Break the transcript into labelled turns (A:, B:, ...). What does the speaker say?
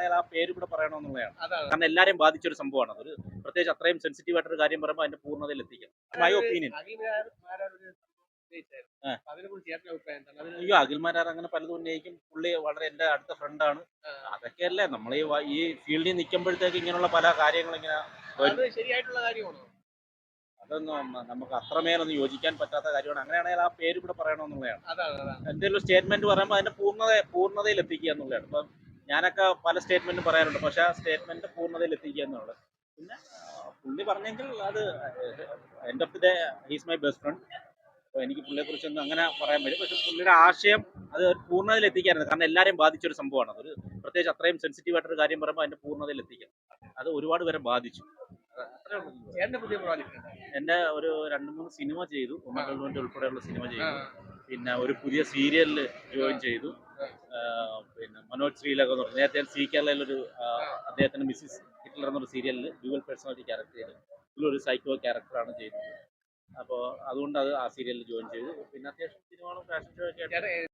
A: അങ്ങനെയാണെങ്കിൽ ആ പേര് കൂടെ പറയണമെന്നുള്ളതാണ്. കാരണം എല്ലാരെയും ബാധിച്ച ഒരു സംഭവമാണ്. അതൊരു പ്രത്യേകിച്ച് അത്രയും സെൻസിറ്റീവ് ആയിട്ടൊരു കാര്യം പറയുമ്പോൾ അതിന്റെ പൂർണതയിൽ എത്തിക്കാം. മൈ ഒപ്പീനിയൻ അയ്യോ അഖിൽമാരാർ അങ്ങനെ പലതും ഉന്നയിക്കും. പുള്ളി വളരെ എന്റെ അടുത്ത ഫ്രണ്ടാണ്. അതൊക്കെയല്ലേ നമ്മൾ ഈ ഫീൽഡിൽ നിൽക്കുമ്പോഴത്തേക്ക് ഇങ്ങനെയുള്ള പല കാര്യങ്ങൾ ഇങ്ങനെ
B: അത് ശരിയായിട്ടുള്ള കാര്യമാണോ?
A: അതൊന്നും നമുക്ക് അത്രമേലൊന്നും യോജിക്കാൻ പറ്റാത്ത കാര്യമാണ്. അങ്ങനെയാണെങ്കിൽ ആ പേര് കൂടെ പറയണമെന്നുള്ളതാണ്. എന്തെങ്കിലും സ്റ്റേറ്റ്മെന്റ് പറയുമ്പോൾ അതിന്റെ പൂർണത പൂർണതയിൽ എത്തിക്കുക എന്നുള്ളതാണ്. ഇപ്പം ഞാനൊക്കെ പല സ്റ്റേറ്റ്മെന്റും പറയാറുണ്ട്. പക്ഷെ ആ സ്റ്റേറ്റ്മെന്റ് പൂർണതയിൽ എത്തിക്കുക എന്നുള്ളത്. പിന്നെ പുള്ളി പറഞ്ഞെങ്കിൽ അത് end of the day he's my best friend അപ്പോൾ എനിക്ക് പുള്ളിയെ കുറിച്ചൊന്നും അങ്ങനെ പറയാൻ പറ്റും പക്ഷെ പുള്ളിയുടെ ആശയം അത് പൂർണതയിൽ എത്തിക്കാറുണ്ട്. കാരണം എല്ലാവരെയും ബാധിച്ച ഒരു സംഭവമാണ്. അതൊരു പ്രത്യേകിച്ച് അത്രയും സെൻസിറ്റീവ് ആയിട്ടൊരു കാര്യം പറയുമ്പോൾ അതിന്റെ പൂർണതയിൽ എത്തിക്കാം. അത് ഒരുപാട് പേരെ ബാധിച്ചു. എന്റെ ഒരു രണ്ട് മൂന്ന് സിനിമ ചെയ്തു. ഉമ്മക്കൽവന്റെ ഉൾപ്പെടെയുള്ള സിനിമ ചെയ്തു. പിന്നെ ഒരു പുതിയ സീരിയലിൽ ജോയിൻ ചെയ്തു. മനോജ് ശ്രീലകം എന്ന് പറഞ്ഞു. നേരത്തെ സി കേരളയിലൊരു അദ്ദേഹത്തിന്റെ മിസ്സിസ് ഹിറ്റ്ലർ എന്നൊരു സീരിയലിൽ ഡ്യുവൽ പേഴ്സണാലിറ്റി ക്യാരക്ടർ ചെയ്തു. ഇതിലൊരു സൈക്കോ ക്യാരക്ടറാണ് ചെയ്തത്. അപ്പോൾ അതുകൊണ്ട് അത് ആ സീരിയലിൽ ജോയിൻ ചെയ്തു. പിന്നെ അത്യാവശ്യം സിനിമകളും ഫാഷൻ ഷോ ഒക്കെ